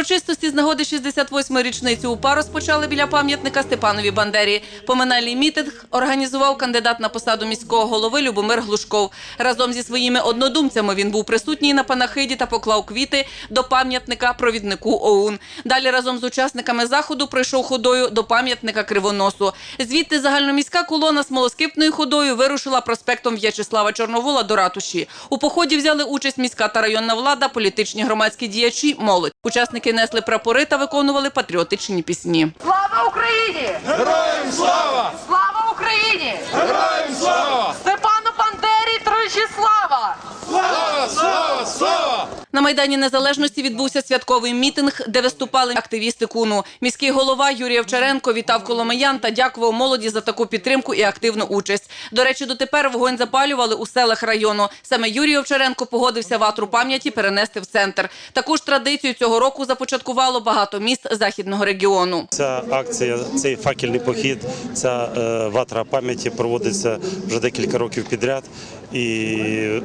Урочистості з нагоди 68-ї річниці УПА розпочали біля пам'ятника Степанові Бандері. Поминальний мітинг організував кандидат на посаду міського голови Любомир Глушков. Разом зі своїми однодумцями він був присутній на панахиді та поклав квіти до пам'ятника провіднику ОУН. Далі разом з учасниками заходу прийшов ходою до пам'ятника Кривоносу. Звідти загальноміська колона смолоскипною ходою вирушила проспектом В'ячеслава Чорновола до ратуші. У поході взяли участь міська та районна влада, політичні громадські діячі, молодь. Учасники несли прапори та виконували патріотичні пісні. Слава Україні! Героям слава! Слава Україні! Героям слава! Степану Бандері тричі слава! Слава! Слава! Слава! На майдані Незалежності відбувся святковий мітинг, де виступали активісти куну. Міський голова Юрій Овчаренко вітав коломиян та дякував молоді за таку підтримку і активну участь. До речі, дотепер вогонь запалювали у селах району. Саме Юрій Овчаренко погодився ватру пам'яті перенести в центр. Таку ж традицію цього року започаткувало багато міст західного регіону. Ця акція, цей факельний похід, ця е, ватра пам'яті проводиться вже декілька років підряд. І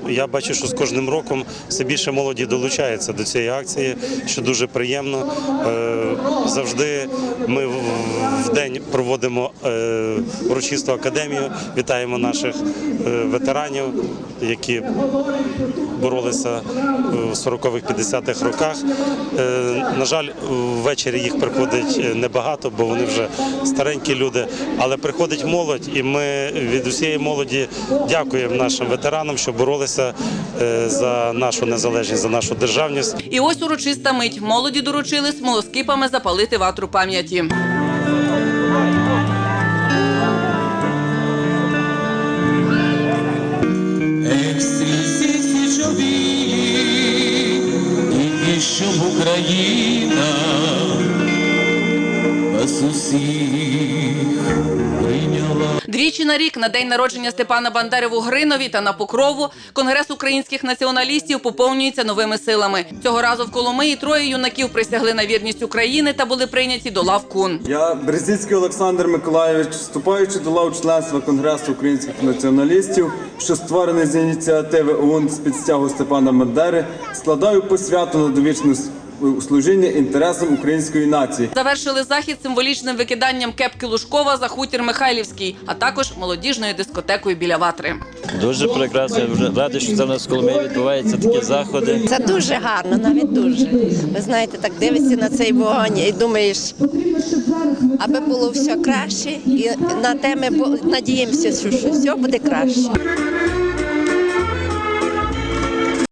я бачу, що з кожним роком все більше молоді долучається до цієї акції, що дуже приємно. Е, Завжди ми в- день проводимо е, урочисту академію, вітаємо наших е, ветеранів, які боролися в 40-х, 50-х роках. На жаль, ввечері їх приходить небагато, бо вони вже старенькі люди. Але приходить молодь, і ми від усієї молоді дякуємо нашим ветеранам, що боролися за нашу незалежність, за нашу державність. І ось урочиста мить. Молоді доручили смолоскипами запалити ватру пам'яті. Щоб Україна вас усіх. Двічі на рік на день народження Степана Бандери в Угринові та на Покрову Конгрес українських націоналістів поповнюється новими силами. Цього разу в Коломиї троє юнаків присягли на вірність України та були прийняті до лав кун. Я Березіцький Олександр Миколайович, вступаючи до лав членства Конгресу українських націоналістів, що створений з ініціативи ОУН з під стягу Степана Бандери, складаю посвяту на довічне с- служіння інтересам української нації. Завершили захід символічним викиданням кепки Лужкова за хутір Михайлівський, а також молодіжною дискотекою біля ватри. Дуже прекрасно. Я вже радий, що це в нас в Коломиї відбуваються такі заходи. Це дуже гарно, навіть дуже. Ви знаєте, так дивишся на цей вогонь і думаєш, аби було все краще, і на те ми надіємося, що що все буде краще.